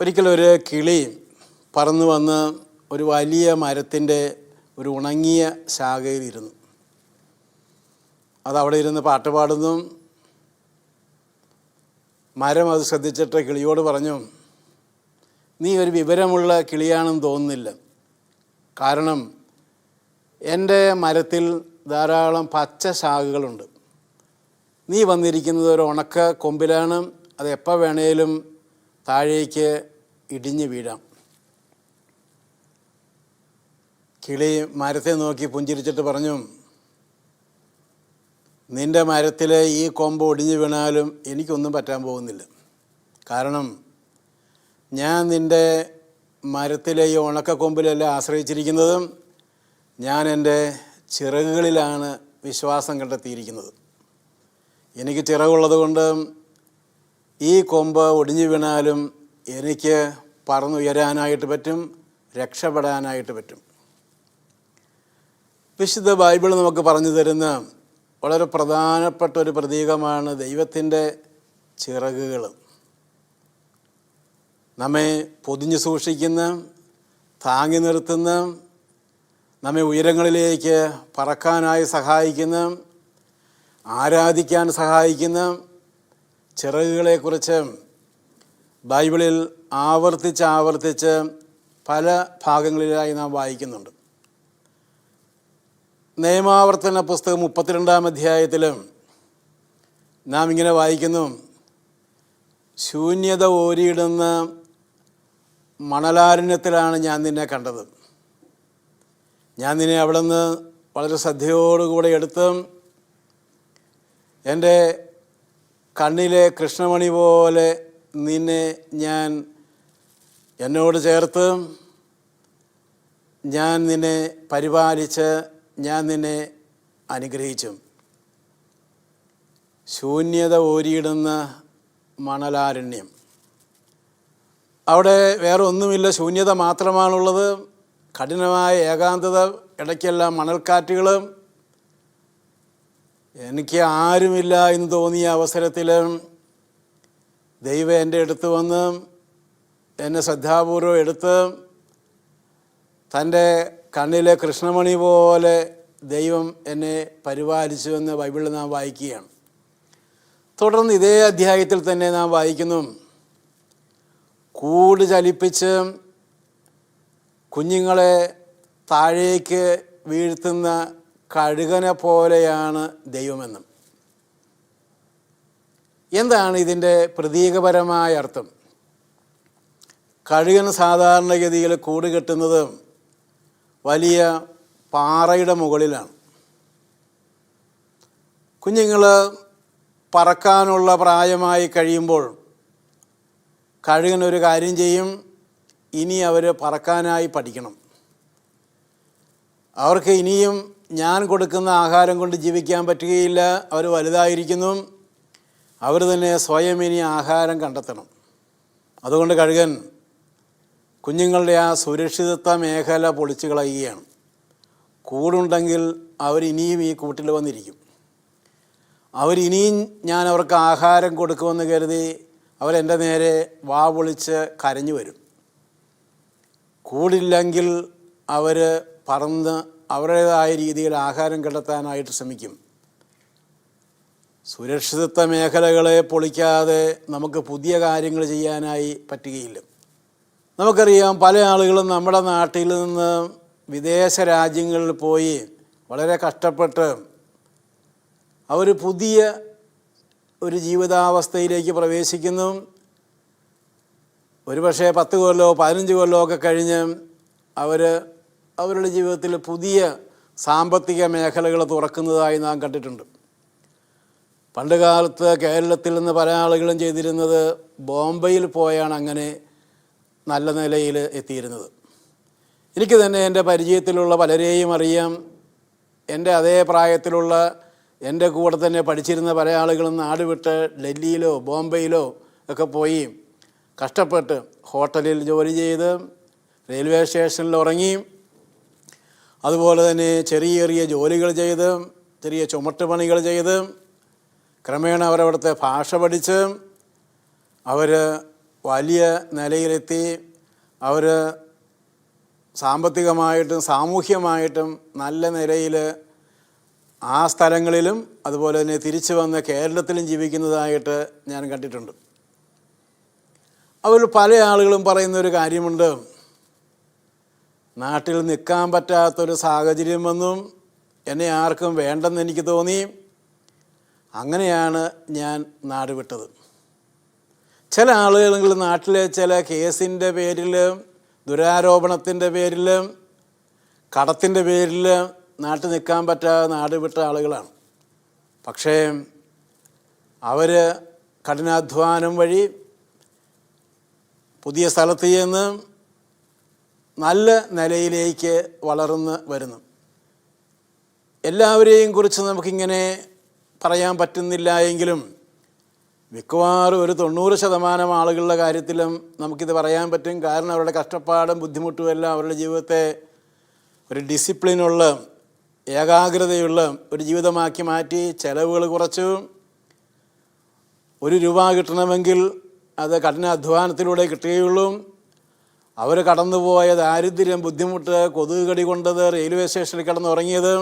ഒരിക്കലൊരു കിളി പറന്നു വന്ന് ഒരു വലിയ മരത്തിന്റെ ഒരു ഉണങ്ങിയ ശാഖയിലിരുന്നു. അത് അവിടെ ഇരുന്ന് പാട്ട് പാടുന്നു. മരം അത് ശ്രദ്ധിച്ചിട്ട് കിളിയോട് പറഞ്ഞു നീ ഒരു വിവരമുള്ള കിളിയാണെന്ന് തോന്നുന്നില്ല. കാരണം എന്റെ മരത്തിൽ ധാരാളം പച്ച ശാഖകളുണ്ട്. നീ വന്നിരിക്കുന്നത് ഒരു ഉണക്ക കൊമ്പിലാണ്. അത് എപ്പോൾ വേണേലും താഴേക്ക് ഇടിഞ്ഞു വീഴാം. കിളി മരത്തെ നോക്കി പുഞ്ചിരിച്ചിട്ട് പറഞ്ഞു നിന്റെ മരത്തിലെ ഈ കൊമ്പ് ഒടിഞ്ഞു വീണാലും എനിക്കൊന്നും പറ്റാൻ പോകുന്നില്ല. കാരണം ഞാൻ നിന്റെ മരത്തിലെ ഈ ഉണക്കക്കൊമ്പിലല്ല ആശ്രയിച്ചിരിക്കുന്നതും ഞാൻ എന്റെ ചിറകുകളിലാണ് വിശ്വാസം കണ്ടെത്തിയിരിക്കുന്നത്. എനിക്ക് ചിറകുള്ളത് കൊണ്ട് ഈ കൊമ്പ് ഒടിഞ്ഞു വീണാലും എനിക്ക് പറന്നുയരാനായിട്ട് പറ്റും രക്ഷപ്പെടാനായിട്ട് പറ്റും. വിശുദ്ധ ബൈബിൾ നമുക്ക് പറഞ്ഞു തരുന്ന വളരെ പ്രധാനപ്പെട്ട ഒരു പ്രതീകമാണ് ദൈവത്തിന്റെ ചിറകുകൾ. നമ്മെ പൊതിഞ്ഞു സൂക്ഷിക്കുന്ന താങ്ങി നിർത്തുന്ന നമ്മെ ഉയരങ്ങളിലേക്ക് പറക്കാനായി സഹായിക്കുന്ന ആരാധിക്കാൻ സഹായിക്കുന്ന ചിറകുകളെക്കുറിച്ച് ബൈബിളിൽ ആവർത്തിച്ച് ആവർത്തിച്ച് പല ഭാഗങ്ങളിലായി നാം വായിക്കുന്നുണ്ട്. നിയമാവർത്തന പുസ്തകം മുപ്പത്തിരണ്ടാം അധ്യായത്തിലും നാം ഇങ്ങനെ വായിക്കുന്നു. ശൂന്യത ഓരിയിടുന്ന മണലാരണ്യത്തിലാണ് ഞാൻ നിന്നെ കണ്ടത്. ഞാൻ നിന്നെ അവിടെ നിന്ന് വളരെ ശ്രദ്ധയോടുകൂടെ എടുത്ത് എന്റെ കണ്ണിലെ കൃഷ്ണമണി പോലെ നിന്നെ ഞാൻ എന്നോട് ചേർത്ത് ഞാൻ നിന്നെ പരിപാലിച്ച് ഞാൻ നിന്നെ അനുഗ്രഹിച്ചു. ശൂന്യത ഓരിയിടുന്ന മണലാരണ്യം. അവിടെ വേറെ ഒന്നുമില്ല ശൂന്യത മാത്രമാണുള്ളത്. കഠിനമായ ഏകാന്തത ഇടയ്ക്കെല്ലാം മണൽക്കാറ്റുകൾ എനിക്ക് ആരുമില്ല എന്ന് തോന്നിയ അവസരത്തിൽ ദൈവം എന്റെ അടുത്ത് വന്ന് എന്നെ ശ്രദ്ധാപൂർവം എടുത്ത് തന്റെ കണ്ണിലെ കൃഷ്ണമണി പോലെ ദൈവം എന്നെ പരിപാലിച്ചു എന്ന് ബൈബിളിൽ നാം വായിക്കുകയാണ്. തുടർന്ന് ഇതേ അധ്യായത്തിൽ തന്നെ നാം വായിക്കുന്നു കൂട് ചലിപ്പിച്ച് കുഞ്ഞുങ്ങളെ താഴേക്ക് വീഴ്ത്തുന്ന കഴുകനെ പോലെയാണ് ദൈവമെന്നും. എന്താണ് ഇതിന്റെ പ്രതീകപരമായ അർത്ഥം? കഴുകൻ സാധാരണഗതിയിൽ കൂട് കെട്ടുന്നത് വലിയ പാറയുടെ മുകളിലാണ്. കുഞ്ഞുങ്ങൾ പറക്കാനുള്ള പ്രായമായി കഴിയുമ്പോൾ കഴുകൻ ഒരു കാര്യം ചെയ്യും ഇനി അവർ പറക്കാനായി പഠിക്കണം. അവർക്ക് ഇനിയും ഞാൻ കൊടുക്കുന്ന ആഹാരം കൊണ്ട് ജീവിക്കാൻ പറ്റുകയില്ല. അവർ വലുതായിരിക്കുന്നു. അവർ തന്നെ സ്വയം ഇനി ആഹാരം കണ്ടെത്തണം. അതുകൊണ്ട് കഴുകൻ കുഞ്ഞുങ്ങളുടെ ആ സുരക്ഷിതത്വ മേഖല പൊളിച്ചു കളയുകയാണ്. കൂടുണ്ടെങ്കിൽ അവരിനിയും ഈ കൂട്ടിൽ വന്നിരിക്കും. അവരിനിയും ഞാൻ അവർക്ക് ആഹാരം കൊടുക്കുമെന്ന് കരുതി അവരെന്റെ നേരെ വാ പൊളിച്ച് കരഞ്ഞു വരും. കൂടില്ലെങ്കിൽ അവർ പറന്ന് അവരുടേതായ രീതിയിൽ ആഹാരം കണ്ടെത്താനായിട്ട് ശ്രമിക്കും. സുരക്ഷിതത്വ മേഖലകളെ പൊളിക്കാതെ നമുക്ക് പുതിയ കാര്യങ്ങൾ ചെയ്യാനായി പറ്റുകയില്ല. നമുക്കറിയാം പല ആളുകളും നമ്മുടെ നാട്ടിൽ നിന്ന് വിദേശ രാജ്യങ്ങളിൽ പോയി വളരെ കഷ്ടപ്പെട്ട് അവർ പുതിയ ഒരു ജീവിതാവസ്ഥയിലേക്ക് പ്രവേശിക്കുന്നു. ഒരുപക്ഷെ പത്ത് കൊല്ലമോ പതിനഞ്ച് കൊല്ലമോ ഒക്കെ കഴിഞ്ഞ് അവർ അവരുടെ ജീവിതത്തിൽ പുതിയ സാമ്പത്തിക മേഖലകൾ തുറക്കുന്നതായി നാം കണ്ടിട്ടുണ്ട്. പണ്ട് കാലത്ത് കേരളത്തിൽ നിന്ന് പല ആളുകളും ചെയ്തിരുന്നത് ബോംബെയിൽ പോയാണ് അങ്ങനെ നല്ല നിലയിൽ എത്തിയിരുന്നത്. എനിക്ക് തന്നെ എന്റെ പരിചയത്തിലുള്ള പലരെയും അറിയാം. എന്റെ അതേ പ്രായത്തിലുള്ള എന്റെ കൂടെ തന്നെ പഠിച്ചിരുന്ന പല ആളുകളും നാട് വിട്ട് ഡൽഹിയിലോ ബോംബെയിലോ ഒക്കെ പോയി കഷ്ടപ്പെട്ട് ഹോട്ടലിൽ ജോലി ചെയ്ത് റെയിൽവേ സ്റ്റേഷനിൽ ഉറങ്ങി അതുപോലെ തന്നെ ചെറിയ ചെറിയ ജോലികൾ ചെയ്ത് ചെറിയ ചുമട്ടുപണികൾ ചെയ്ത് ക്രമേണ അവരവിടുത്തെ ഭാഷ പഠിച്ച് അവർ വലിയ നിലയിലെത്തി അവർ സാമ്പത്തികമായിട്ടും സാമൂഹ്യമായിട്ടും നല്ല നിലയിൽ ആ സ്ഥലങ്ങളിലും അതുപോലെ തന്നെ തിരിച്ചു വന്ന് കേരളത്തിലും ജീവിക്കുന്നതായിട്ട് ഞാൻ കണ്ടിട്ടുണ്ട്. അവർ പല ആളുകളും പറയുന്ന ഒരു കാര്യമുണ്ട്. നാട്ടിൽ നിൽക്കാൻ പറ്റാത്തൊരു സാഹചര്യം വന്നും എന്നെ ആർക്കും വേണ്ടെന്ന് എനിക്ക് തോന്നി. അങ്ങനെയാണ് ഞാൻ നാട് വിട്ടത്. ചില ആളുകൾ നാട്ടിലെ ചില കേസിന്റെ പേരിൽ ദുരാരോപണത്തിന്റെ പേരിൽ കടത്തിന്റെ പേരിൽ നാട്ടിൽ നിൽക്കാൻ പറ്റാതെ നാട് വിട്ട ആളുകളാണ്. പക്ഷേ അവർ കഠിനാധ്വാനം വഴി പുതിയ സ്ഥലത്ത് ചെന്ന് നല്ല നിലയിലേക്ക് വളർന്ന് വരുന്നു. എല്ലാവരെയും കുറിച്ച് നമുക്കിങ്ങനെ പറയാൻ പറ്റുന്നില്ല എങ്കിലും മിക്കവാറും ഒരു തൊണ്ണൂറ് ശതമാനം ആളുകളുടെ കാര്യത്തിലും നമുക്കിത് പറയാൻ പറ്റും. കാരണം അവരുടെ കഷ്ടപ്പാടും ബുദ്ധിമുട്ടും എല്ലാം അവരുടെ ജീവിതത്തെ ഒരു ഡിസിപ്ലിനുള്ള ഏകാഗ്രതയുള്ള ഒരു ജീവിതമാക്കി മാറ്റി. ചിലവുകൾ കുറച്ചു. ഒരു രൂപ കിട്ടണമെങ്കിൽ അത് കഠിന അധ്വാനത്തിലൂടെ കിട്ടുകയുള്ളൂ. അവർ കടന്നുപോയ ദാരിദ്ര്യം ബുദ്ധിമുട്ട് കൊതുകുകടി കൊണ്ടത് റെയിൽവേ സ്റ്റേഷനിൽ കിടന്നുറങ്ങിയത്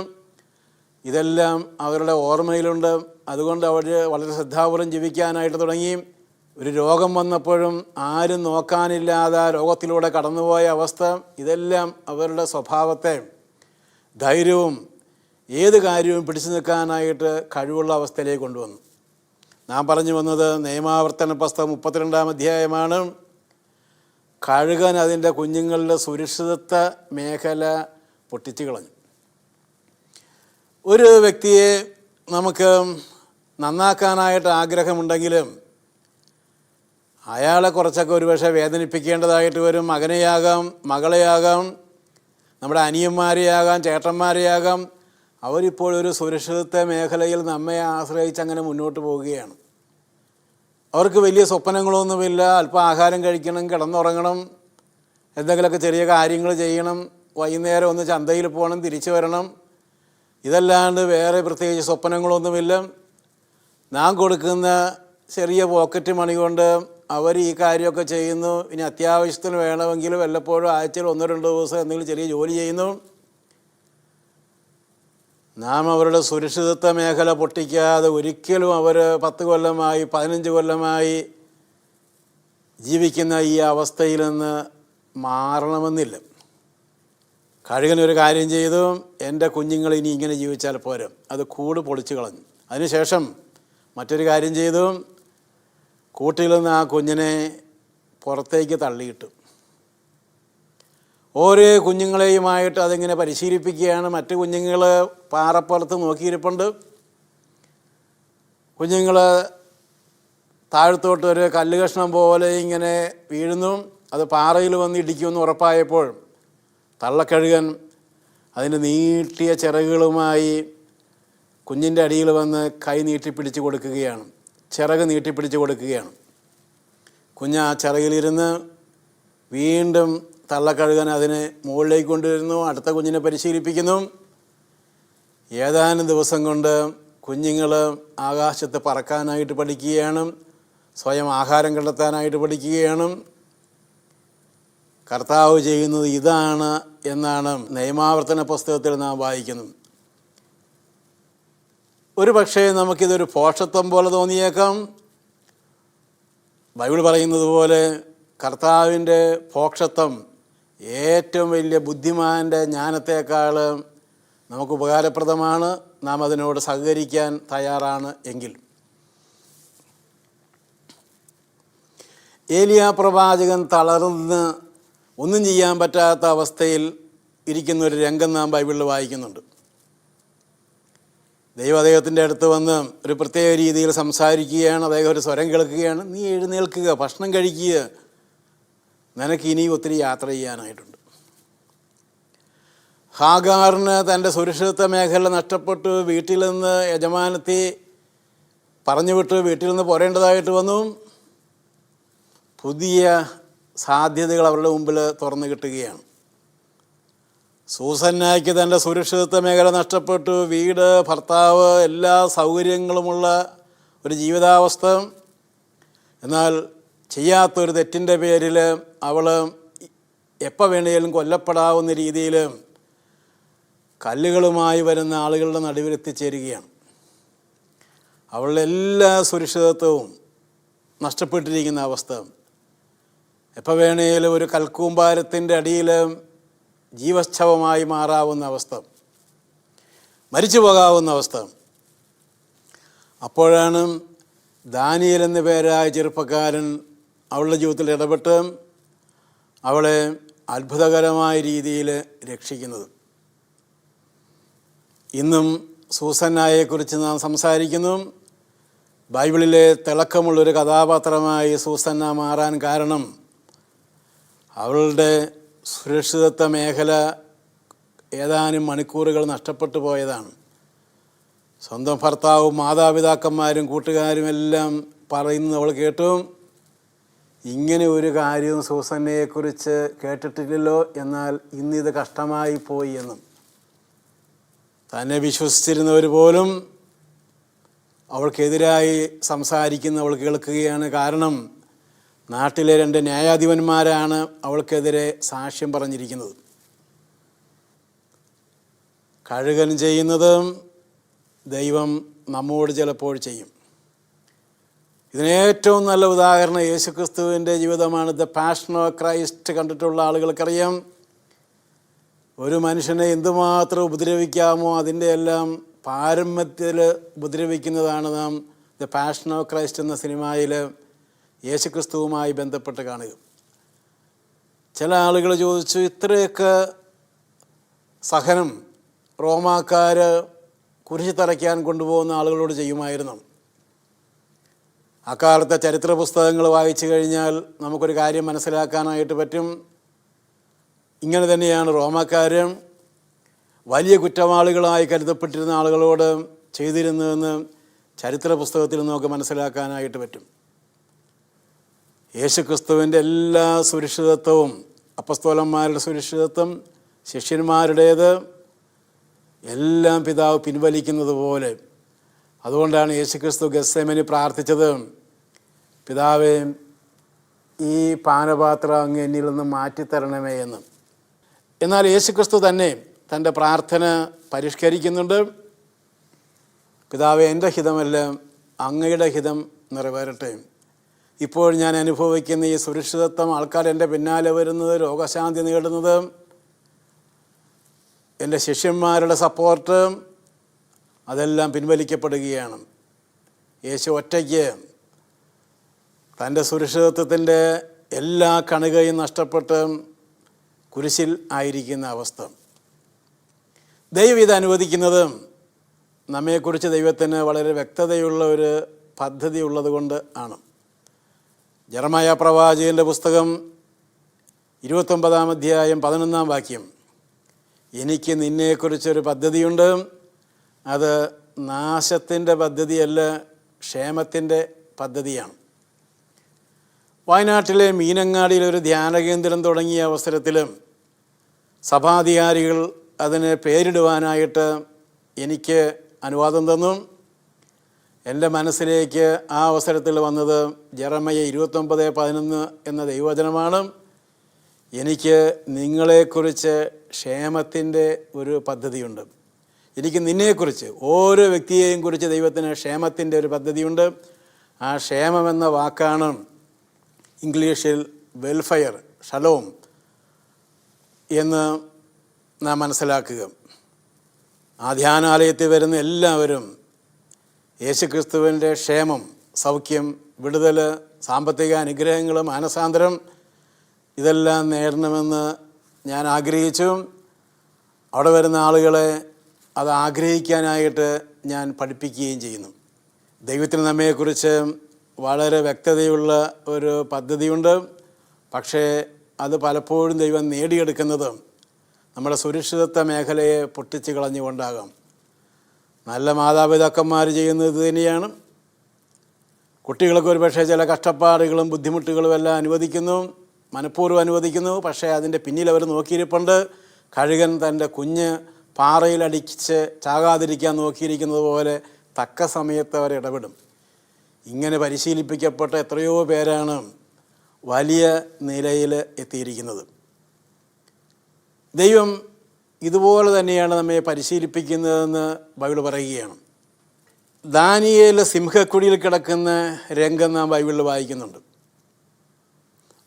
ഇതെല്ലാം അവരുടെ ഓർമ്മയിലുണ്ട്. അതുകൊണ്ട് അവർ വളരെ ശ്രദ്ധാപൂർവം ജീവിക്കാനായിട്ട് തുടങ്ങി. ഒരു രോഗം വന്നപ്പോഴും ആരും നോക്കാനില്ലാതെ രോഗത്തിലൂടെ കടന്നുപോയ അവസ്ഥ. ഇതെല്ലാം അവരുടെ സ്വഭാവത്തെ ധൈര്യവും ഏത് കാര്യവും പിടിച്ചു നിൽക്കാനായിട്ട് കഴിവുള്ള അവസ്ഥയിലേക്ക് കൊണ്ടുവന്നു. നാം പറഞ്ഞു വന്നത് നിയമാവർത്തന പുസ്തകം മുപ്പത്തിരണ്ടാം അധ്യായമാണ്. കഴുകൻ അതിന്റെ കുഞ്ഞുങ്ങളുടെ സുരക്ഷിതത്വ മേഖല പൊട്ടിച്ചു കളഞ്ഞു. ഒരു വ്യക്തിയെ നമുക്ക് നന്നാക്കാനായിട്ട് ആഗ്രഹമുണ്ടെങ്കിലും അയാളെ കുറച്ചൊക്കെ ഒരുപക്ഷെ വേദനിപ്പിക്കേണ്ടതായിട്ട് വരും. മകനെയാകാം മകളെയാകാം നമ്മുടെ അനിയന്മാരെയാകാം ചേട്ടന്മാരെയാകാം. അവരിപ്പോൾ ഒരു സുരക്ഷിതത്വ മേഖലയിൽ നമ്മെ ആശ്രയിച്ച് അങ്ങനെ മുന്നോട്ട് പോവുകയാണ്. അവർക്ക് വലിയ സ്വപ്നങ്ങളൊന്നുമില്ല. അല്പം ആഹാരം കഴിക്കണം കിടന്നുറങ്ങണം എന്തെങ്കിലുമൊക്കെ ചെറിയ കാര്യങ്ങൾ ചെയ്യണം വൈകുന്നേരം ഒന്ന് ചന്തയിൽ പോകണം തിരിച്ചു വരണം. ഇതല്ലാണ്ട് വേറെ പ്രത്യേകിച്ച് സ്വപ്നങ്ങളൊന്നുമില്ല. നാം കൊടുക്കുന്ന ചെറിയ പോക്കറ്റ് മണി കൊണ്ട് അവർ ഈ കാര്യമൊക്കെ ചെയ്യുന്നു. ഇനി അത്യാവശ്യത്തിന് വേണമെങ്കിൽ വല്ലപ്പോഴും ആഴ്ചയിൽ ഒന്നോ രണ്ടോ ദിവസം എന്തെങ്കിലും ചെറിയ ജോലി ചെയ്യുന്നു. നാം അവരുടെ സുരക്ഷിതത്വ മേഖല പൊട്ടിക്കാതെ ഒരിക്കലും അവർ പത്ത് കൊല്ലമായി പതിനഞ്ച് കൊല്ലമായി ജീവിക്കുന്ന ഈ അവസ്ഥയിൽ നിന്ന് മാറണമെന്നില്ല. കഴുകനൊരു കാര്യം ചെയ്തു എന്റെ കുഞ്ഞുങ്ങൾ ഇനി ഇങ്ങനെ ജീവിച്ചാൽ പോരും. അത് കൂട് പൊളിച്ചു കളഞ്ഞു. അതിനുശേഷം മറ്റൊരു കാര്യം ചെയ്തു കൂട്ടിൽ നിന്ന് ആ കുഞ്ഞിനെ പുറത്തേക്ക് തള്ളിയിട്ടു. ഓരോ കുഞ്ഞുങ്ങളെയുമായിട്ട് അതിങ്ങനെ പരിശീലിപ്പിക്കുകയാണ്. മറ്റ് കുഞ്ഞുങ്ങൾ പാറപ്പുറത്ത് നോക്കിയിരിപ്പുണ്ട്. കുഞ്ഞുങ്ങൾ താഴത്തോട്ട് ഒരു കല്ലുകഷ്ണം പോലെ ഇങ്ങനെ വീഴുന്നു. അത് പാറയിൽ വന്ന് ഇടിക്കുമെന്ന് ഉറപ്പായപ്പോൾ തള്ളക്കഴുകൻ അതിന്റെ നീട്ടിയ ചിറകുകളുമായി കുഞ്ഞിന്റെ അടിയിൽ വന്ന് കൈ നീട്ടിപ്പിടിച്ച് കൊടുക്കുകയാണ്. ചിറക് നീട്ടിപ്പിടിച്ച് കൊടുക്കുകയാണ്. കുഞ്ഞ് ആ ചിറകിലിരുന്ന് വീണ്ടും തള്ളക്കഴുകൻ അതിനെ മുകളിലേക്ക് കൊണ്ടുവരുന്നു അടുത്ത കുഞ്ഞിനെ പരിശീലിപ്പിക്കുന്നു. ഏതാനും ദിവസം കൊണ്ട് കുഞ്ഞുങ്ങൾ ആകാശത്ത് പറക്കാനായിട്ട് പഠിക്കുകയാണ് സ്വയം ആഹാരം കണ്ടെത്താനായിട്ട് പഠിക്കുകയാണ്. കർത്താവ് ചെയ്യുന്നത് ഇതാണ് എന്നാണ് നിയമാവർത്തന പുസ്തകത്തിൽ നാം വായിക്കുന്നത് ഒരു പക്ഷേ നമുക്കിതൊരു പോഷത്വം പോലെ തോന്നിയേക്കാം. ബൈബിൾ പറയുന്നത് പോലെ കർത്താവിന്റെ പോക്ഷത്വം ഏറ്റവും വലിയ ബുദ്ധിമാന്റെ ജ്ഞാനത്തെക്കാൾ നമുക്ക് ഉപകാരപ്രദമാണ്. നാം അതിനോട് സഹകരിക്കാൻ തയ്യാറാണ് എങ്കിൽ. ഏലിയ പ്രവാചകൻ തളർന്ന് ഒന്നും ചെയ്യാൻ പറ്റാത്ത അവസ്ഥയിൽ ഇരിക്കുന്ന ഒരു രംഗം നാം ബൈബിളിൽ വായിക്കുന്നുണ്ട്. ദൈവം അദ്ദേഹത്തിന്റെ അടുത്ത് വന്ന് ഒരു പ്രത്യേക രീതിയിൽ സംസാരിക്കുകയാണ്. അദ്ദേഹം ഒരു സ്വരം കേൾക്കുകയാണ്. നീ എഴുന്നേൽക്കുക ഭക്ഷണം കഴിക്കുക നിനക്ക് ഇനി ഒത്തിരി യാത്ര ചെയ്യാനായിട്ടുണ്ട്. ഹാഗാറിന് തന്റെ സുരക്ഷിത മേഖല നഷ്ടപ്പെട്ട് വീട്ടിൽ നിന്ന് യജമാനത്തെ പറഞ്ഞു വിട്ട് വീട്ടിൽ നിന്ന് പോരേണ്ടതായിട്ട് വന്നു. പുതിയ സാധ്യതകൾ അവരുടെ മുമ്പിൽ തുറന്നു കിട്ടുകയാണ്. സൂസന്നായ്ക്ക് തന്റെ സുരക്ഷിതത്വ മേഖല നഷ്ടപ്പെട്ടു. വീട് ഭർത്താവ് എല്ലാ സൗകര്യങ്ങളുമുള്ള ഒരു ജീവിതാവസ്ഥ. എന്നാൽ ചെയ്യാത്തൊരു തെറ്റിന്റെ പേരിൽ അവൾ എപ്പോൾ വേണേലും കൊല്ലപ്പെടാവുന്ന രീതിയിൽ കല്ലുകളുമായി വരുന്ന ആളുകളുടെ നടുവിൽ എത്തിച്ചേരുകയാണ്. അവളുടെ എല്ലാ സുരക്ഷിതത്വവും നഷ്ടപ്പെട്ടിരിക്കുന്ന അവസ്ഥ. എപ്പോൾ വേണേലും ഒരു കൽക്കൂമ്പാരത്തിന്റെ അടിയിൽ ജീവച്ഛവമായി മാറാവുന്ന അവസ്ഥ. മരിച്ചു പോകാവുന്ന അവസ്ഥ. അപ്പോഴാണ് ദാനിയൽ എന്ന പേരായ ചെറുപ്പക്കാരൻ അവളുടെ ജീവിതത്തിൽ ഇടപെട്ട് അവളെ അത്ഭുതകരമായ രീതിയിൽ രക്ഷിക്കുന്നത്. ഇന്നും സൂസന്നായെക്കുറിച്ച് നാം സംസാരിക്കുന്നു. ബൈബിളിലെ തിളക്കമുള്ളൊരു കഥാപാത്രമായി സൂസന്ന മാറാൻ കാരണം അവളുടെ സുരക്ഷിതത്വ മേഖല ഏതാനും മണിക്കൂറുകൾ നഷ്ടപ്പെട്ടു പോയതാണ്. സ്വന്തം ഭർത്താവും മാതാപിതാക്കന്മാരും കൂട്ടുകാരും എല്ലാം പറയുന്നത് അവൾ കേട്ടു. ഇങ്ങനെ ഒരു കാര്യവും സൂസന്നയെക്കുറിച്ച് കേട്ടിട്ടില്ലല്ലോ എന്നാൽ ഇന്നിത് കഷ്ടമായി പോയി എന്നും. തന്നെ വിശ്വസിച്ചിരുന്നവർ പോലും അവൾക്കെതിരായി സംസാരിക്കുന്ന അവൾ കേൾക്കുകയാണ് കാരണം നാട്ടിലെ രണ്ട് ന്യായാധിപന്മാരാണ് അവൾക്കെതിരെ സാക്ഷ്യം പറഞ്ഞിരിക്കുന്നത്. കഴുകൻ ചെയ്യുന്നത് ദൈവം നമ്മോട് ചിലപ്പോൾ ചെയ്യും. ഇതിന് ഏറ്റവും നല്ല ഉദാഹരണം യേശുക്രിസ്തുവിന്റെ ജീവിതമാണ്. ദ പാഷൻ ഓഫ് ക്രൈസ്റ്റ് കണ്ടിട്ടുള്ള ആളുകൾക്കറിയാം. ഒരു മനുഷ്യനെ എന്തുമാത്രം ഉപദ്രവിക്കാമോ അതിന്റെ എല്ലാം പാരമ്പര്യത്തിൽ ഉപദ്രവിക്കുന്നതാണ് നാം ദ പാഷൻ ഓഫ് ക്രൈസ്റ്റ് എന്ന സിനിമയിൽ യേശുക്രിസ്തുവുമായി ബന്ധപ്പെട്ട് കാണുക. ചില ആളുകൾ ചോദിച്ചു ഇത്രയൊക്കെ സഹനം റോമാക്കാർ കുരിശ് തറയ്ക്കാൻ കൊണ്ടുപോകുന്ന ആളുകളോട് ചെയ്യുമായിരുന്നു? അക്കാലത്തെ ചരിത്ര പുസ്തകങ്ങൾ വായിച്ചു കഴിഞ്ഞാൽ നമുക്കൊരു കാര്യം മനസ്സിലാക്കാനായിട്ട് പറ്റും. ഇങ്ങനെ തന്നെയാണ് റോമാക്കാർ വലിയ കുറ്റവാളികളായി കരുതപ്പെട്ടിരുന്ന ആളുകളോട് ചെയ്തിരുന്നതെന്ന് ചരിത്ര പുസ്തകത്തിൽ നമുക്ക് മനസ്സിലാക്കാനായിട്ട് പറ്റും. യേശുക്രിസ്തുവിന്റെ എല്ലാ സുരക്ഷിതത്വവും അപ്പസ്തോലന്മാരുടെ സുരക്ഷിതത്വം ശിഷ്യന്മാരുടേത് എല്ലാം പിതാവ് പിൻവലിക്കുന്നത് പോലെ അതുകൊണ്ടാണ് യേശുക്രിസ്തു ഗസ്സേമനി പ്രാർത്ഥിച്ചത്. പിതാവേ ഈ പാനപാത്രം അങ്ങ് എന്നിൽ നിന്ന് മാറ്റിത്തരണമേ എന്ന്. എന്നാൽ യേശുക്രിസ്തു തന്നെ തന്റെ പ്രാർത്ഥന പരിഷ്കരിക്കുന്നുണ്ട്. പിതാവെ എന്റെ ഹിതമല്ല അങ്ങയുടെ ഹിതം നിറവേറട്ടെ. ഇപ്പോൾ ഞാൻ അനുഭവിക്കുന്ന ഈ സുരക്ഷിതത്വം ആൾക്കാർ എന്റെ പിന്നാലെ വരുന്നത് രോഗശാന്തി നേടുന്നത് എന്റെ ശിഷ്യന്മാരുടെ സപ്പോർട്ട് അതെല്ലാം പിൻവലിക്കപ്പെടുകയാണ്. യേശു ഒറ്റയ്ക്ക് തന്റെ സുരക്ഷിതത്വത്തിന്റെ എല്ലാ കണികയും നഷ്ടപ്പെട്ട് കുരിശിൽ ആയിരിക്കുന്ന അവസ്ഥ. ദൈവം ഇത് അനുവദിക്കുന്നത് നമ്മെക്കുറിച്ച് ദൈവത്തിന് വളരെ വ്യക്തതയുള്ള ഒരു പദ്ധതി ഉള്ളതുകൊണ്ട് ആണ്. ജർമായ പ്രവാചകന്റെ പുസ്തകം ഇരുപത്തൊമ്പതാം അധ്യായം പതിനൊന്നാം വാക്യം. എനിക്ക് നിന്നെക്കുറിച്ചൊരു പദ്ധതിയുണ്ട്. അത് നാശത്തിന്റെ പദ്ധതിയല്ല ക്ഷേമത്തിന്റെ പദ്ധതിയാണ്. വയനാട്ടിലെ മീനങ്ങാടിയിൽ ഒരു ധ്യാന കേന്ദ്രം തുടങ്ങിയ അവസരത്തിൽ സഭാധികാരികൾ അതിന് പേരിടുവാനായിട്ട് എനിക്ക് അനുവാദം തന്നു. എന്റെ മനസ്സിലേക്ക് ആ അവസരത്തിൽ വന്നത് ജറമയ ഇരുപത്തൊമ്പത് പതിനൊന്ന് എന്ന ദൈവവചനമാണ്. എനിക്ക് നിങ്ങളെക്കുറിച്ച് ക്ഷേമത്തിന്റെ ഒരു പദ്ധതിയുണ്ട്. എനിക്ക് നിന്നെക്കുറിച്ച് ഓരോ വ്യക്തിയെയും കുറിച്ച് ദൈവത്തിന് ക്ഷേമത്തിന്റെ ഒരു പദ്ധതിയുണ്ട്. ആ ക്ഷേമമെന്ന വാക്കാണ് ഇംഗ്ലീഷിൽ വെൽഫെയർ ഷലോം എന്ന് നാം മനസ്സിലാക്കുക. ആ ധ്യാനാലയത്തിൽ വരുന്ന എല്ലാവരും യേശുക്രിസ്തുവിന്റെ ക്ഷേമം സൗഖ്യം വിടുതൽ സാമ്പത്തിക അനുഗ്രഹങ്ങൾ മാനസാന്തരം ഇതെല്ലാം നേടണമെന്ന് ഞാൻ ആഗ്രഹിച്ചു. അവിടെ വരുന്ന ആളുകളെ അത് ആഗ്രഹിക്കാനായിട്ട് ഞാൻ പഠിപ്പിക്കുകയും ചെയ്യുന്നു. ദൈവത്തിന് നമ്മെക്കുറിച്ച് വളരെ വ്യക്തതയുള്ള ഒരു പദ്ധതിയുണ്ട്. പക്ഷേ അത് പലപ്പോഴും ദൈവം നേടിയെടുക്കുന്നത് നമ്മുടെ സുരക്ഷിതത്വ മേഖലയെ പൊട്ടിച്ച് കളഞ്ഞുകൊണ്ടാകാം. നല്ല മാതാപിതാക്കന്മാർ ചെയ്യുന്നത് തന്നെയാണ്. കുട്ടികൾക്ക് ഒരുപക്ഷെ ചില കഷ്ടപ്പാടുകളും ബുദ്ധിമുട്ടുകളും എല്ലാം അനുവദിക്കുന്നു മനഃപൂർവം അനുവദിക്കുന്നു. പക്ഷേ അതിന്റെ പിന്നിൽ അവർ നോക്കിയിരിപ്പുണ്ട്. കഴുകൻ തന്റെ കുഞ്ഞ് പാറയിലടിച്ച് ചാകാതിരിക്കാൻ നോക്കിയിരിക്കുന്നത് പോലെ തക്ക സമയത്ത് അവർ ഇടപെടും. ഇങ്ങനെ പരിശീലിപ്പിക്കപ്പെട്ട എത്രയോ പേരാണ് വലിയ നിലയിൽ എത്തിയിരിക്കുന്നത്. ദൈവം ഇതുപോലെ തന്നെയാണ് നമ്മെ പരിശീലിപ്പിക്കുന്നതെന്ന് ബൈബിൾ പറയുകയാണ്. ദാനിയേൽ സിംഹക്കുടിയിൽ കിടക്കുന്ന രംഗം നാം ബൈബിളിൽ വായിക്കുന്നുണ്ട്.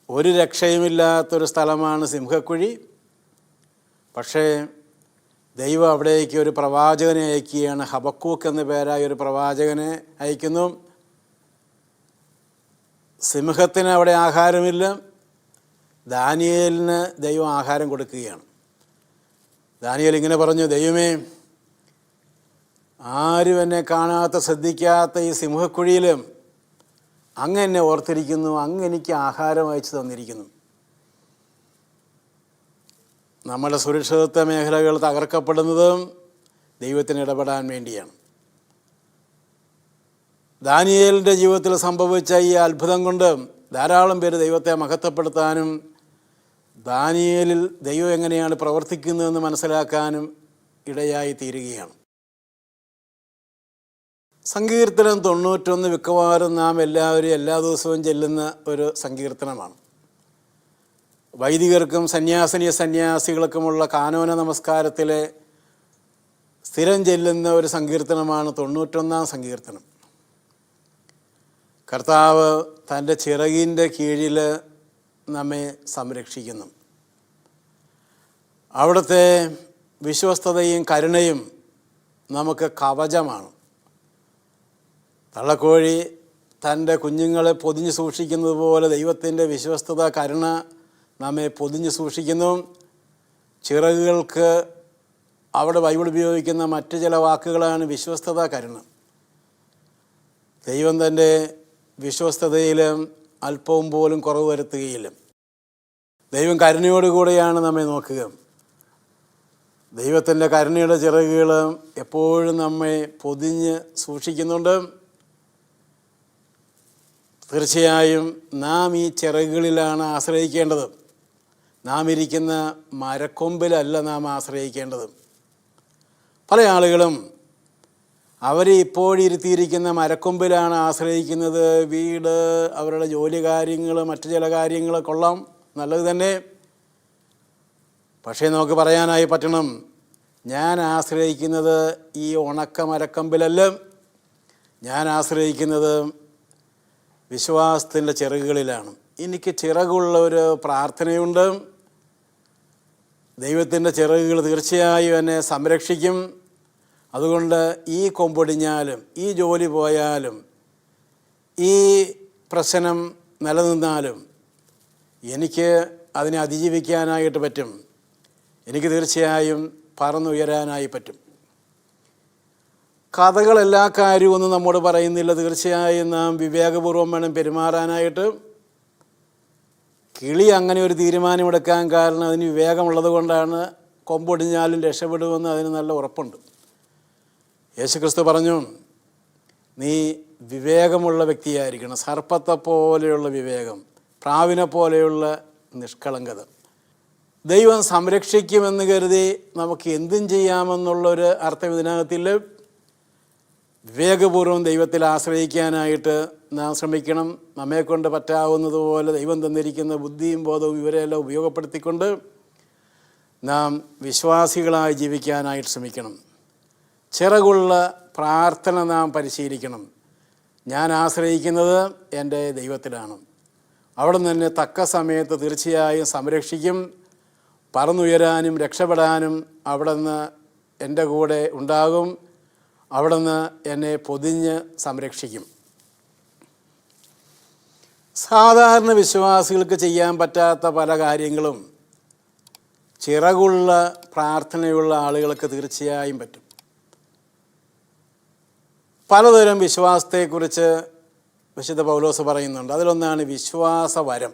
ഒരു രക്ഷയുമില്ലാത്തൊരു സ്ഥലമാണ് സിംഹക്കുഴി. പക്ഷേ ദൈവം അവിടേക്ക് ഒരു പ്രവാചകനെ അയക്കുകയാണ്. ഹബക്കൂക്ക് എന്ന പേരായ ഒരു പ്രവാചകനെ അയക്കുന്നു. സിംഹത്തിന് അവിടെ ആഹാരമില്ല. ദാനിയേലിന് ദൈവം ആഹാരം കൊടുക്കുകയാണ്. ദാനിയേൽ ഇങ്ങനെ പറഞ്ഞു ദൈവമേ ആരും എന്നെ കാണാത്ത ശ്രദ്ധിക്കാത്ത ഈ സിംഹക്കുഴിയിലും അങ്ങ് എന്നെ ഓർത്തിരിക്കുന്നു അങ്ങ് എനിക്ക് ആഹാരം അയച്ചു തന്നിരിക്കുന്നു. നമ്മുടെ സുരക്ഷിതത്വ മേഖലകൾ തകർക്കപ്പെടുന്നതും ദൈവത്തിന് ഇടപെടാൻ വേണ്ടിയാണ്. ദാനിയേലിന്റെ ജീവിതത്തിൽ സംഭവിച്ച ഈ അത്ഭുതം കൊണ്ട് ധാരാളം പേര് ദൈവത്തെ മഹത്വപ്പെടുത്താനും ദാനിയേലിൽ ദൈവം എങ്ങനെയാണ് പ്രവർത്തിക്കുന്നതെന്ന് മനസ്സിലാക്കാനും ഇടയായി തീരുകയാണ്. സങ്കീർത്തനം തൊണ്ണൂറ്റൊന്ന് മിക്കവാറും നാം എല്ലാവരും എല്ലാ ദിവസവും ചെല്ലുന്ന ഒരു സങ്കീർത്തനമാണ്. വൈദികർക്കും സന്യാസിനി സന്യാസികൾക്കുമുള്ള കാനോന നമസ്കാരത്തിലെ സ്ഥിരം ചെല്ലുന്ന ഒരു സങ്കീർത്തനമാണ് തൊണ്ണൂറ്റൊന്നാം സങ്കീർത്തനം. കർത്താവ് തന്റെ ചിറകിന്റെ കീഴിൽ നമ്മെ സംരക്ഷിക്കുന്നു. അവിടുത്തെ വിശ്വസ്തതയും കരുണയും നമുക്ക് കവചമാണ്. തള്ളക്കോഴി തന്റെ കുഞ്ഞുങ്ങളെ പൊതിഞ്ഞു സൂക്ഷിക്കുന്നത് പോലെ ദൈവത്തിന്റെ വിശ്വസ്തത കരുണ നമ്മെ പൊതിഞ്ഞു സൂക്ഷിക്കുന്നു. ചിറകുകൾക്ക് അവിടെ ബൈബിൾ ഉപയോഗിക്കുന്ന മറ്റു ചില വാക്കുകളാണ് വിശ്വസ്തത കരുണ. ദൈവം തന്റെ വിശ്വസ്തതയിൽ അല്പവും പോലും കുറവ് വരുത്തുകയില്ല. ദൈവം കരുണയോടുകൂടെയാണ് നമ്മെ നോക്കുക. ദൈവത്തിന്റെ കരുണയുടെ ചിറകുകൾ എപ്പോഴും നമ്മെ പൊതിഞ്ഞ് സൂക്ഷിക്കുന്നുണ്ട്. തീർച്ചയായും നാം ഈ ചിറകുകളിലാണ് ആശ്രയിക്കേണ്ടത്. നാം ഇരിക്കുന്ന മരക്കൊമ്പിലല്ല നാം ആശ്രയിക്കേണ്ടത്. പല ആളുകളും അവർ ഇപ്പോഴിരുത്തിയിരിക്കുന്ന മരക്കൊമ്പിലാണ് ആശ്രയിക്കുന്നത്. വീട് അവരുടെ ജോലി കാര്യങ്ങൾ മറ്റു ചില കാര്യങ്ങൾ കൊള്ളാം. നല്ലത് തന്നെ. പക്ഷേ നമുക്ക് പറയാനായി പറ്റണം ഞാൻ ആശ്രയിക്കുന്നത് ഈ ഉണക്ക മരക്കമ്പിലല്ല. ഞാൻ ആശ്രയിക്കുന്നത് വിശ്വാസത്തിന്റെ ചിറകുകളിലാണ്. എനിക്ക് ചിറകുള്ള ഒരു പ്രാർത്ഥനയുണ്ട്. ദൈവത്തിന്റെ ചിറകുകൾ തീർച്ചയായും എന്നെ സംരക്ഷിക്കും. അതുകൊണ്ട് ഈ കൊമ്പൊടിഞ്ഞാലും ഈ ജോലി പോയാലും ഈ പ്രശ്നം നിലനിന്നാലും എനിക്ക് അതിനെ അതിജീവിക്കാനായിട്ട് പറ്റും. എനിക്ക് തീർച്ചയായും പറന്നുയരാനായി പറ്റും. കഥകൾ എല്ലാ കാര്യവും ഒന്നും നമ്മോട് പറയുന്നില്ല. തീർച്ചയായും നാം വിവേകപൂർവം വേണം പെരുമാറാനായിട്ട്. കിളി അങ്ങനെ ഒരു തീരുമാനമെടുക്കാൻ കാരണം അതിന് വിവേകമുള്ളത് കൊണ്ടാണ് കൊമ്പൊടിഞ്ഞാലും രക്ഷപ്പെടുമെന്ന് അതിന് നല്ല ഉറപ്പുണ്ട്. യേശുക്രിസ്തു പറഞ്ഞു നീ വിവേകമുള്ള വ്യക്തിയായിരിക്കണം. സർപ്പത്തെ പോലെയുള്ള വിവേകം പ്രാവിനെ പോലെയുള്ള നിഷ്കളങ്കത. ദൈവം സംരക്ഷിക്കുമെന്ന് കരുതി നമുക്ക് എന്തും ചെയ്യാമെന്നുള്ളൊരു അർത്ഥം ഇതിനകത്തില്ല. വിവേകപൂർവം ദൈവത്തിൽ ആശ്രയിക്കാനായിട്ട് നാം ശ്രമിക്കണം. നമ്മെക്കൊണ്ട് പറ്റാവുന്നതുപോലെ ദൈവം തന്നിരിക്കുന്ന ബുദ്ധിയും ബോധവും ഇവരെല്ലാം ഉപയോഗപ്പെടുത്തിക്കൊണ്ട് നാം വിശ്വാസികളായി ജീവിക്കാനായിട്ട് ശ്രമിക്കണം. ചിറകുള്ള പ്രാർത്ഥന നാം പരിശീലിക്കണം. ഞാൻ ആശ്രയിക്കുന്നത് എന്റെ ദൈവത്തിലാണ്. അവിടെ നിന്ന് തക്ക സമയത്ത് തീർച്ചയായും സംരക്ഷിക്കും പറന്നുയരാനും രക്ഷപ്പെടാനും അവിടെ നിന്ന് എന്റെ കൂടെ ഉണ്ടാകും അവിടെ നിന്ന് എന്നെ പൊതിഞ്ഞ് സംരക്ഷിക്കും. സാധാരണ വിശ്വാസികൾക്ക് ചെയ്യാൻ പറ്റാത്ത പല കാര്യങ്ങളും ചിറകുള്ള പ്രാർത്ഥനയുള്ള ആളുകൾക്ക് തീർച്ചയായും പറ്റും. പലതരം വിശ്വാസത്തെക്കുറിച്ച് വിശുദ്ധ പൗലോസ് പറയുന്നുണ്ട്. അതിലൊന്നാണ് വിശ്വാസവരം.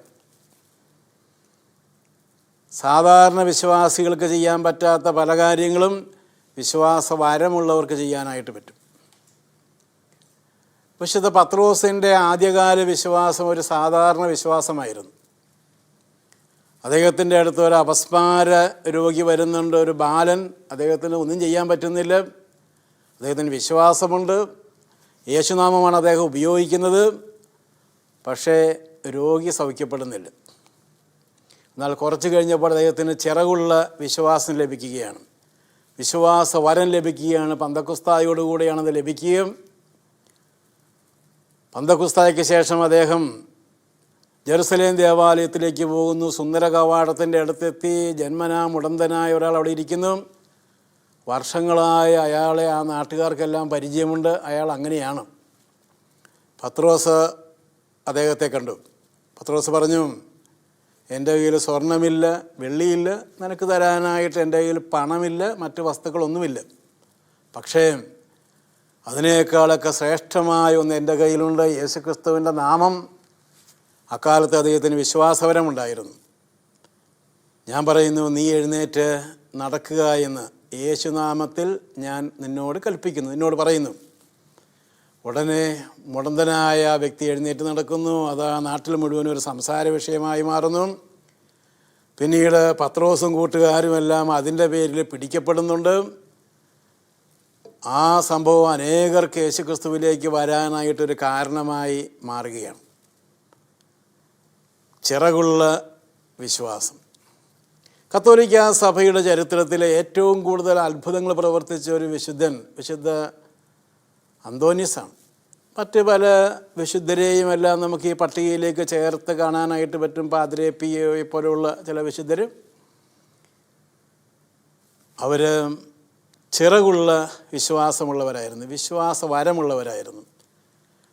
സാധാരണ വിശ്വാസികൾക്ക് ചെയ്യാൻ പറ്റാത്ത പല കാര്യങ്ങളും വിശ്വാസവരമുള്ളവർക്ക് ചെയ്യാനായിട്ട് പറ്റും. വിശുദ്ധ പത്രോസിന്റെ ആദ്യകാല വിശ്വാസം ഒരു സാധാരണ വിശ്വാസമായിരുന്നു. അദ്ദേഹത്തിന്റെ അടുത്ത് ഒരു അപസ്മാര രോഗി വരുന്നുണ്ട്. ഒരു ബാലൻ അദ്ദേഹത്തിന് ഒന്നും ചെയ്യാൻ പറ്റുന്നില്ല. അദ്ദേഹത്തിന് വിശ്വാസമുണ്ട്. യേശുനാമമാണ് അദ്ദേഹം ഉപയോഗിക്കുന്നത്. പക്ഷേ രോഗി സൗഖ്യപ്പെടുന്നില്ല. എന്നാൽ കുറച്ച് കഴിഞ്ഞപ്പോൾ അദ്ദേഹത്തിന് ചിറകുള്ള വിശ്വാസം ലഭിക്കുകയാണ്. വിശ്വാസ വരം ലഭിക്കുകയാണ്. പന്തക്കുസ്തായോടുകൂടെയാണ് അത് ലഭിക്കുകയും പന്തക്കുസ്തായ്ക്ക് ശേഷം അദ്ദേഹം ജെറുസലേം ദേവാലയത്തിലേക്ക് പോകുന്നു. സുന്ദര കവാടത്തിന്റെ അടുത്തെത്തി ജന്മനാ മുടന്തനായ ഒരാൾ അവിടെ ഇരിക്കുന്നു. വർഷങ്ങളായ അയാളെ ആ നാട്ടുകാർക്കെല്ലാം പരിചയമുണ്ട്. അയാൾ അങ്ങനെയാണ്. പത്രോസ് അദ്ദേഹത്തെ കണ്ടു. പത്രോസ് പറഞ്ഞു എന്റെ കയ്യിൽ സ്വർണമില്ല വെള്ളിയില്ല നിനക്ക് തരാനായിട്ട് എന്റെ കയ്യിൽ പണമില്ല മറ്റ് വസ്തുക്കളൊന്നുമില്ല. പക്ഷേ അതിനേക്കാളൊക്കെ ശ്രേഷ്ഠമായ ഒന്ന് എന്റെ കയ്യിലുണ്ട് യേശുക്രിസ്തുവിന്റെ നാമം. അക്കാലത്ത് അദ്ദേഹത്തിന് വിശ്വാസപരമുണ്ടായിരുന്നു. ഞാൻ പറയുന്നു നീ എഴുന്നേറ്റ് നടക്കുക എന്ന് യേശുനാമത്തിൽ ഞാൻ നിന്നോട് കൽപ്പിക്കുന്നു നിന്നോട് പറയുന്നു. ഉടനെ മുടന്തനായ വ്യക്തി എഴുന്നേറ്റ് നടക്കുന്നു. അത് ആ നാട്ടിൽ മുഴുവൻ ഒരു സംസാര വിഷയമായി മാറുന്നു. പിന്നീട് പത്രോസും കൂട്ടുകാരുമെല്ലാം അതിന്റെ പേരിൽ പിടിക്കപ്പെടുന്നുണ്ട്. ആ സംഭവം അനേകർക്ക് യേശുക്രിസ്തുവിലേക്ക് വരാനായിട്ടൊരു കാരണമായി മാറുകയാണ്. ചിറകുള്ള വിശ്വാസം. കത്തോലിക്ക സഭയുടെ ചരിത്രത്തിലെ ഏറ്റവും കൂടുതൽ അത്ഭുതങ്ങൾ പ്രവർത്തിച്ച ഒരു വിശുദ്ധൻ വിശുദ്ധ അന്തോനിസാണ്. മറ്റ് പല വിശുദ്ധരെയും എല്ലാം നമുക്ക് ഈ പട്ടികയിലേക്ക് ചേർത്ത് കാണാനായിട്ട് പറ്റും. പാതിരെ പി പോലെയുള്ള ചില വിശുദ്ധർ അവർ ചിറകുള്ള വിശ്വാസമുള്ളവരായിരുന്നു. വിശ്വാസ വരമുള്ളവരായിരുന്നു.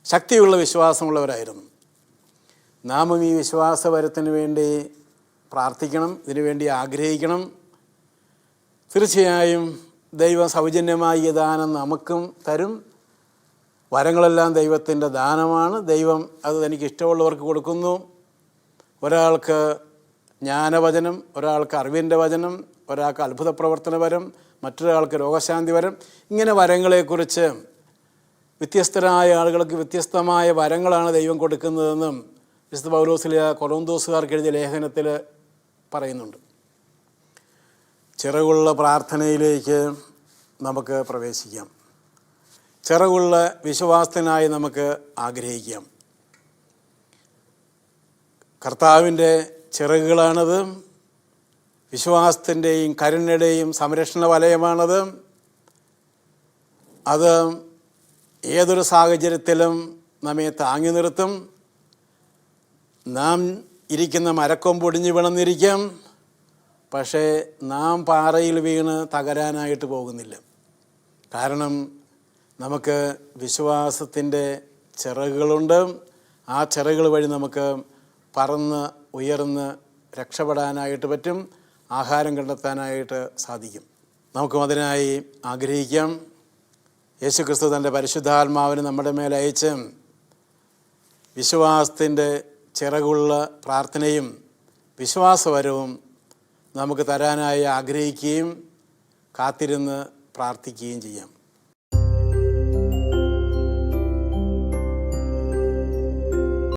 ശക്തിയുള്ള വിശ്വാസമുള്ളവരായിരുന്നു. നാമും ഈ വിശ്വാസവരത്തിന് വേണ്ടി പ്രാർത്ഥിക്കണം ഇതിനുവേണ്ടി ആഗ്രഹിക്കണം. തീർച്ചയായും ദൈവം സൗജന്യമായി ദാനം നമുക്കും തരും. വരങ്ങളെല്ലാം ദൈവത്തിന്റെ ദാനമാണ്. ദൈവം അത് തനിക്ക് ഇഷ്ടമുള്ളവർക്ക് കൊടുക്കുന്നു. ഒരാൾക്ക് ജ്ഞാനവചനം ഒരാൾക്ക് അറിവിന്റെ വചനം ഒരാൾക്ക് അത്ഭുത പ്രവർത്തന വരം മറ്റൊരാൾക്ക് രോഗശാന്തി വരം. ഇങ്ങനെ വരങ്ങളെക്കുറിച്ച് വ്യത്യസ്തരായ ആളുകൾക്ക് വ്യത്യസ്തമായ വരങ്ങളാണ് ദൈവം കൊടുക്കുന്നതെന്നും വിശുദ്ധ പൗലോസിലെ കൊറോന്തോസുകാർക്ക് എഴുതിയ ലേഖനത്തിൽ പറയുന്നുണ്ട്. ചിറകുള്ള പ്രാർത്ഥനയിലേക്ക് നമുക്ക് പ്രവേശിക്കാം. ചിറകുള്ള വിശ്വാസത്തിനായി നമുക്ക് ആഗ്രഹിക്കാം. കർത്താവിന്റെ ചിറകുകളാണത് വിശ്വാസത്തിന്റെയും കരുണയുടെയും സംരക്ഷണ വലയമാണത്. അത് ഏതൊരു സാഹചര്യത്തിലും നമ്മെ താങ്ങി നിർത്തും. നാം ഇരിക്കുന്ന മരക്കൊമ്പൊടിഞ്ഞ് വീണെന്നിരിക്കാം. പക്ഷേ നാം പാറയിൽ വീണ് തകരാനായിട്ട് പോകുന്നില്ല. കാരണം നമുക്ക് വിശ്വാസത്തിന്റെ ചിറകുകളുണ്ട്. ആ ചിറകുകൾ വഴി നമുക്ക് പറന്ന് ഉയർന്ന് രക്ഷപ്പെടാനായിട്ട് പറ്റും. ആഹാരം കണ്ടെത്താനായിട്ട് സാധിക്കും. നമുക്കും അതിനായി ആഗ്രഹിക്കാം. യേശുക്രിസ്തു തന്റെ പരിശുദ്ധാത്മാവിന് നമ്മുടെ മേലയച്ച് വിശ്വാസത്തിന്റെ ചിറകുള്ള പ്രാർത്ഥനയും വിശ്വാസപരവും നമുക്ക് തരാനായി ആഗ്രഹിക്കുകയും കാത്തിരുന്ന് പ്രാർത്ഥിക്കുകയും ചെയ്യാം.